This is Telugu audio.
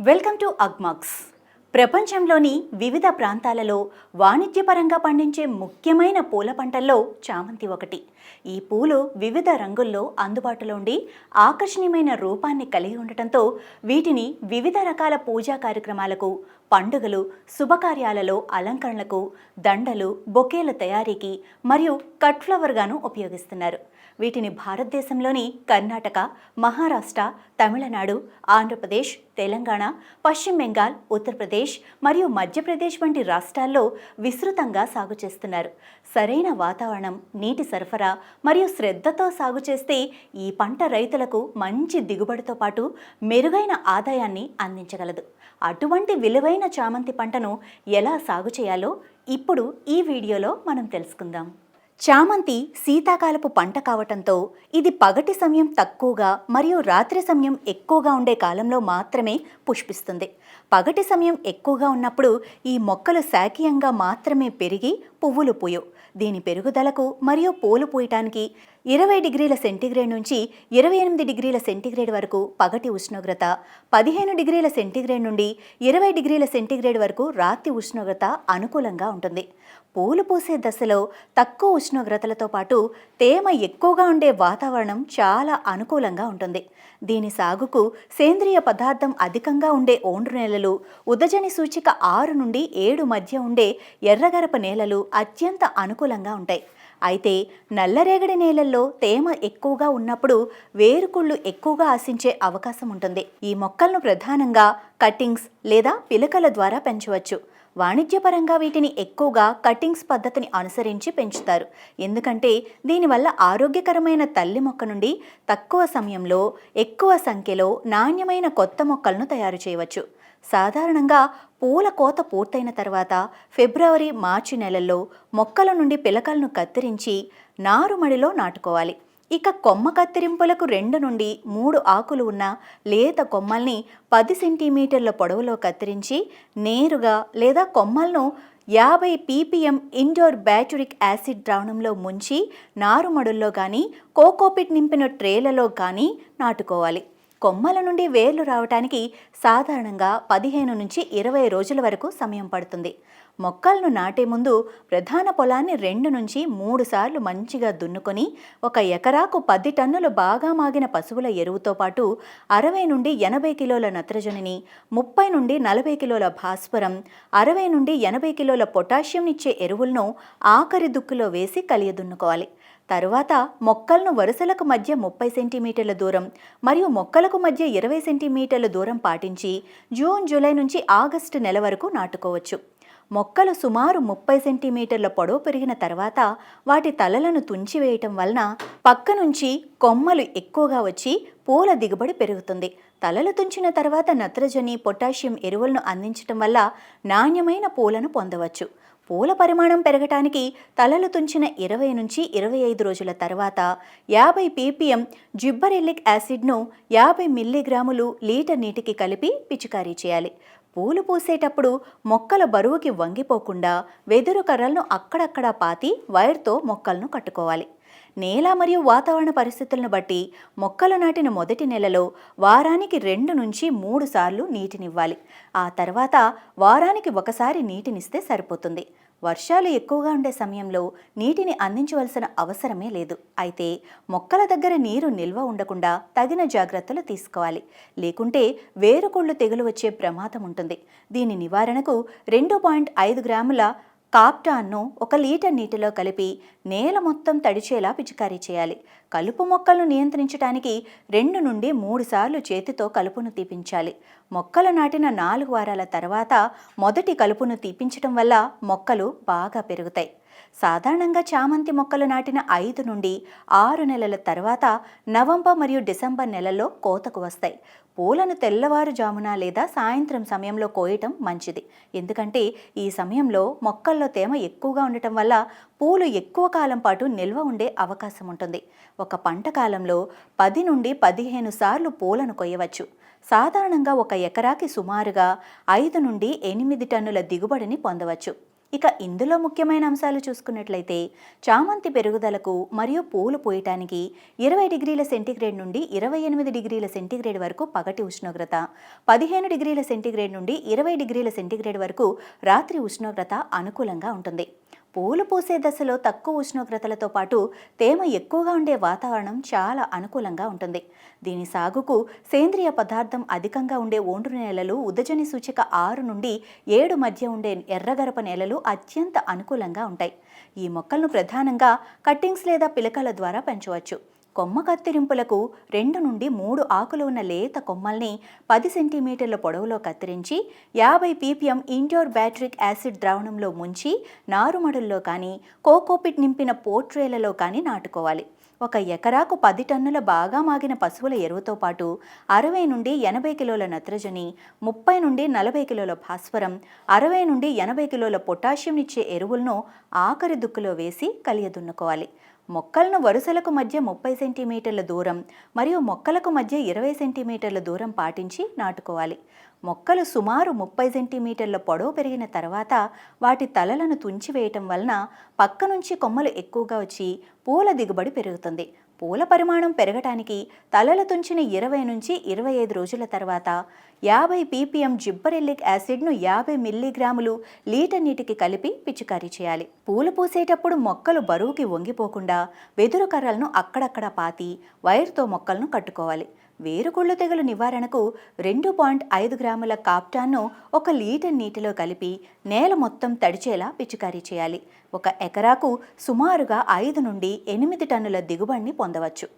వెల్కమ్ టు అగ్మాక్స్ ప్రపంచంలోని వివిధ ప్రాంతాలలో వాణిజ్యపరంగా పండించే ముఖ్యమైన పూల పంటల్లో చామంతి ఒకటి. ఈ పూలు వివిధ రంగుల్లో అందుబాటులో ఉండి ఆకర్షణీయమైన రూపాన్ని కలిగి ఉండటంతో వీటిని వివిధ రకాల పూజా కార్యక్రమాలకు పండుగలు శుభకార్యాలలో అలంకరణలకు దండలు బొకేల తయారీకి మరియు కట్ ఫ్లవర్గాను ఉపయోగిస్తున్నారు. వీటిని భారతదేశంలోని కర్ణాటక మహారాష్ట్ర తమిళనాడు ఆంధ్రప్రదేశ్ తెలంగాణ పశ్చిమ బెంగాల్ ఉత్తరప్రదేశ్ మరియు మధ్యప్రదేశ్ వంటి రాష్ట్రాల్లో విస్తృతంగా సాగు చేస్తున్నారు. సరైన వాతావరణం నీటి సరఫరా మరియు శ్రద్ధతో సాగు చేస్తే ఈ పంట రైతులకు మంచి దిగుబడితో పాటు మెరుగైన ఆదాయాన్ని అందించగలదు. అటువంటి విలువైన చామంతి పంటను ఎలా సాగు చేయాలో ఇప్పుడు ఈ వీడియోలో మనం తెలుసుకుందాం. చామంతి శీతాకాలపు పంట కావటంతో ఇది పగటి సమయం తక్కువగా మరియు రాత్రి సమయం ఎక్కువగా ఉండే కాలంలో మాత్రమే పుష్పిస్తుంది. పగటి సమయం ఎక్కువగా ఉన్నప్పుడు ఈ మొక్కలు శాఖీయంగా మాత్రమే పెరిగి పువ్వులు పూయు. దీని పెరుగుదలకు మరియు పూలు పూయటానికి ఇరవై డిగ్రీల సెంటీగ్రేడ్ నుంచి ఇరవై ఎనిమిది డిగ్రీల సెంటీగ్రేడ్ వరకు పగటి ఉష్ణోగ్రత పదిహేను డిగ్రీల సెంటీగ్రేడ్ నుండి ఇరవై డిగ్రీల సెంటీగ్రేడ్ వరకు రాత్రి ఉష్ణోగ్రత అనుకూలంగా ఉంటుంది. పూలు పూసే దశలో తక్కువ ఉష్ణోగ్రతలతో పాటు తేమ ఎక్కువగా ఉండే వాతావరణం చాలా అనుకూలంగా ఉంటుంది. దీని సాగుకు సేంద్రియ పదార్థం అధికంగా ఉండే ఓండ్రు నేలలు ఉదజని సూచిక ఆరు నుండి ఏడు మధ్య ఉండే ఎర్రగరప నేలలు అత్యంత అనుకూలంగా ఉంటాయి. అయితే నల్లరేగడి నేలల్లో తేమ ఎక్కువగా ఉన్నప్పుడు వేరుకుళ్ళు ఎక్కువగా ఆశించే అవకాశం ఉంటుంది. ఈ మొక్కలను ప్రధానంగా కట్టింగ్స్ లేదా పిలకల ద్వారా పెంచవచ్చు. వాణిజ్యపరంగా వీటిని ఎక్కువగా కటింగ్స్ పద్ధతిని అనుసరించి పెంచుతారు. ఎందుకంటే దీనివల్ల ఆరోగ్యకరమైన తల్లి మొక్క నుండి తక్కువ సమయంలో ఎక్కువ సంఖ్యలో నాణ్యమైన కొత్త మొక్కలను తయారు చేయవచ్చు. సాధారణంగా పూల కోత పూర్తయిన తర్వాత ఫిబ్రవరి మార్చి నెలల్లో మొక్కల నుండి పిలకలను కత్తిరించి నారుమడిలో నాటుకోవాలి. ఇక కొమ్మ కత్తిరింపులకు రెండు నుండి మూడు ఆకులు ఉన్న లేత కొమ్మల్ని పది సెంటీమీటర్ల పొడవులో కత్తిరించి నేరుగా లేదా కొమ్మలను యాభై పీపీఎం ఇండోర్ బ్యాచురిక్ యాసిడ్ ద్రావణంలో ముంచి నారుమడుల్లో కానీ కోకోపిట్ నింపిన ట్రేలలో కానీ నాటుకోవాలి. కొమ్మల నుండి వేర్లు రావటానికి సాధారణంగా పదిహేను నుంచి ఇరవై రోజుల వరకు సమయం పడుతుంది. మొక్కలను నాటే ముందు ప్రధాన పొలాన్ని రెండు నుంచి మూడు సార్లు మంచిగా దున్నుకొని ఒక ఎకరాకు పది టన్నులు బాగా మాగిన పశువుల ఎరువుతో పాటు అరవై నుండి ఎనభై కిలోల నత్రజనిని ముప్పై నుండి నలభై కిలోల భాస్వరం అరవై నుండి ఎనభై కిలోల పొటాషియం ఇచ్చే ఎరువులను ఆఖరి దుక్కులో వేసి కలియదున్నుకోవాలి. తరువాత మొక్కలను వరుసలకు మధ్య ముప్పై సెంటీమీటర్ల దూరం మరియు మొక్కలకు మధ్య ఇరవై సెంటీమీటర్ల దూరం పాటించి జూన్ జూలై నుంచి ఆగస్టు నెల వరకు నాటుకోవచ్చు. మొక్కలు సుమారు ముప్పై సెంటీమీటర్ల పొడవు పెరిగిన తర్వాత వాటి తలలను తుంచివేయటం వలన పక్క నుంచి కొమ్మలు ఎక్కువగా వచ్చి పూల దిగుబడి పెరుగుతుంది. తలలు తుంచిన తర్వాత నత్రజని పొటాషియం ఎరువులను అందించటం వల్ల నాణ్యమైన పూలను పొందవచ్చు. పూల పరిమాణం పెరగటానికి తలలు తుంచిన ఇరవై నుంచి ఇరవై ఐదు రోజుల తర్వాత యాభై పీపీఎం జిబ్బరెల్లిక్ యాసిడ్ను యాభై మిల్లీగ్రాములు లీటర్ నీటికి కలిపి పిచికారీ చేయాలి. పూలు పూసేటప్పుడు మొక్కల బరువుకి వంగిపోకుండా వెదురు కర్రలను అక్కడక్కడ పాతి వైర్తో మొక్కలను కట్టుకోవాలి. నేల మరియు వాతావరణ పరిస్థితులను బట్టి మొక్కలు నాటిన మొదటి నెలలో వారానికి రెండు నుంచి మూడు సార్లు నీటినివ్వాలి. ఆ తర్వాత వారానికి ఒకసారి నీటినిస్తే సరిపోతుంది. వర్షాలు ఎక్కువగా ఉండే సమయంలో నీటిని అందించవలసిన అవసరమే లేదు. అయితే మొక్కల దగ్గర నీరు నిల్వ ఉండకుండా తగిన జాగ్రత్తలు తీసుకోవాలి. లేకుంటే వేరుకొళ్ళు తెగులు వచ్చే ప్రమాదం ఉంటుంది. దీని నివారణకు రెండు పాయింట్ ఐదు గ్రాముల కాప్టాన్ను ఒక లీటర్ నీటిలో కలిపి నేల మొత్తం తడిచేలా పిచికారీ చేయాలి. కలుపు మొక్కలను నియంత్రించడానికి రెండు నుండి మూడు సార్లు చేతితో కలుపును తీపించాలి. మొక్కలు నాటిన నాలుగు వారాల తర్వాత మొదటి కలుపును తీపించడం వల్ల మొక్కలు బాగా పెరుగుతాయి. సాధారణంగా చామంతి మొక్కలు నాటిన ఐదు నుండి ఆరు నెలల తర్వాత నవంబర్ మరియు డిసెంబర్ నెలల్లో కోతకు వస్తాయి. పూలను తెల్లవారుజామున లేదా సాయంత్రం సమయంలో కోయటం మంచిది. ఎందుకంటే ఈ సమయంలో మొక్కల్లో తేమ ఎక్కువగా ఉండటం వల్ల పూలు ఎక్కువ కాలం పాటు నిల్వ ఉండే అవకాశం ఉంటుంది. ఒక పంట కాలంలో పది నుండి పదిహేను సార్లు పూలను కొయ్యవచ్చు. సాధారణంగా ఒక ఎకరాకి సుమారుగా ఐదు నుండి ఎనిమిది టన్నుల దిగుబడిని పొందవచ్చు. ఇక ఇందులో ముఖ్యమైన అంశాలు చూసుకున్నట్లయితే చామంతి పెరుగుదలకు మరియు పూలు పూయటానికి ఇరవై డిగ్రీల సెంటీగ్రేడ్ నుండి ఇరవై ఎనిమిది డిగ్రీల సెంటీగ్రేడ్ వరకు పగటి ఉష్ణోగ్రత పదిహేను డిగ్రీల సెంటీగ్రేడ్ నుండి ఇరవై డిగ్రీల సెంటీగ్రేడ్ వరకు రాత్రి ఉష్ణోగ్రత అనుకూలంగా ఉంటుంది. పూలు పూసే దశలో తక్కువ ఉష్ణోగ్రతలతో పాటు తేమ ఎక్కువగా ఉండే వాతావరణం చాలా అనుకూలంగా ఉంటుంది. దీని సాగుకు సేంద్రియ పదార్థం అధికంగా ఉండే ఒండ్రు నేలలు ఉదజని సూచిక ఆరు నుండి ఏడు మధ్య ఉండే ఎర్రగరప నేలలు అత్యంత అనుకూలంగా ఉంటాయి. ఈ మొక్కలను ప్రధానంగా కట్టింగ్స్ లేదా పిలకల ద్వారా పెంచవచ్చు. కొమ్మ కత్తిరింపులకు రెండు నుండి మూడు ఆకులు ఉన్న లేత కొమ్మల్ని పది సెంటీమీటర్ల పొడవులో కత్తిరించి యాభై పీపీఎం ఇండోర్ బ్యాట్రిక్ యాసిడ్ ద్రావణంలో ముంచి నారుమడుల్లో కానీ కోకోపిట్ నింపిన పోట్రేలలో కానీ నాటుకోవాలి. ఒక ఎకరాకు పది టన్నుల బాగా మాగిన పశువుల ఎరువుతో పాటు అరవై నుండి ఎనభై కిలోల నత్రజని ముప్పై నుండి నలభై కిలోల భాస్వరం అరవై నుండి ఎనభై కిలోల పొటాషియం ఇచ్చే ఎరువులను ఆఖరి దుక్కులో వేసి కలియదున్నుకోవాలి. మొక్కలను వరుసలకు మధ్య ముప్పై సెంటీమీటర్ల దూరం మరియు మొక్కలకు మధ్య ఇరవై సెంటీమీటర్ల దూరం పాటించి నాటుకోవాలి. మొక్కలు సుమారు ముప్పై సెంటీమీటర్ల పొడవు పెరిగిన తర్వాత వాటి తలలను తుంచివేయటం వలన పక్క నుంచి కొమ్మలు ఎక్కువగా వచ్చి పూల దిగుబడి పెరుగుతుంది. పూల పరిమాణం పెరగటానికి తలలు తుంచిన ఇరవై నుంచి ఇరవై ఐదు రోజుల తర్వాత యాభై పీపీఎం జిబ్బరెల్లిక్ యాసిడ్ను యాభై మిల్లీగ్రాములు లీటర్ నీటికి కలిపి పిచికారీ చేయాలి. పూలు పూసేటప్పుడు మొక్కలు బరువుకి వంగిపోకుండా వెదురు కర్రలను అక్కడక్కడ పాతి వైర్తో మొక్కలను కట్టుకోవాలి. వేరుకుళ్ళు తెగులు నివారణకు రెండు పాయింట్ ఐదు గ్రాముల కాప్టాన్ను ఒక లీటర్ నీటిలో కలిపి నేల మొత్తం తడిచేలా పిచికారీ చేయాలి. ఒక ఎకరాకు సుమారుగా ఐదు నుండి ఎనిమిది టన్నుల దిగుబడిని పొందవచ్చు.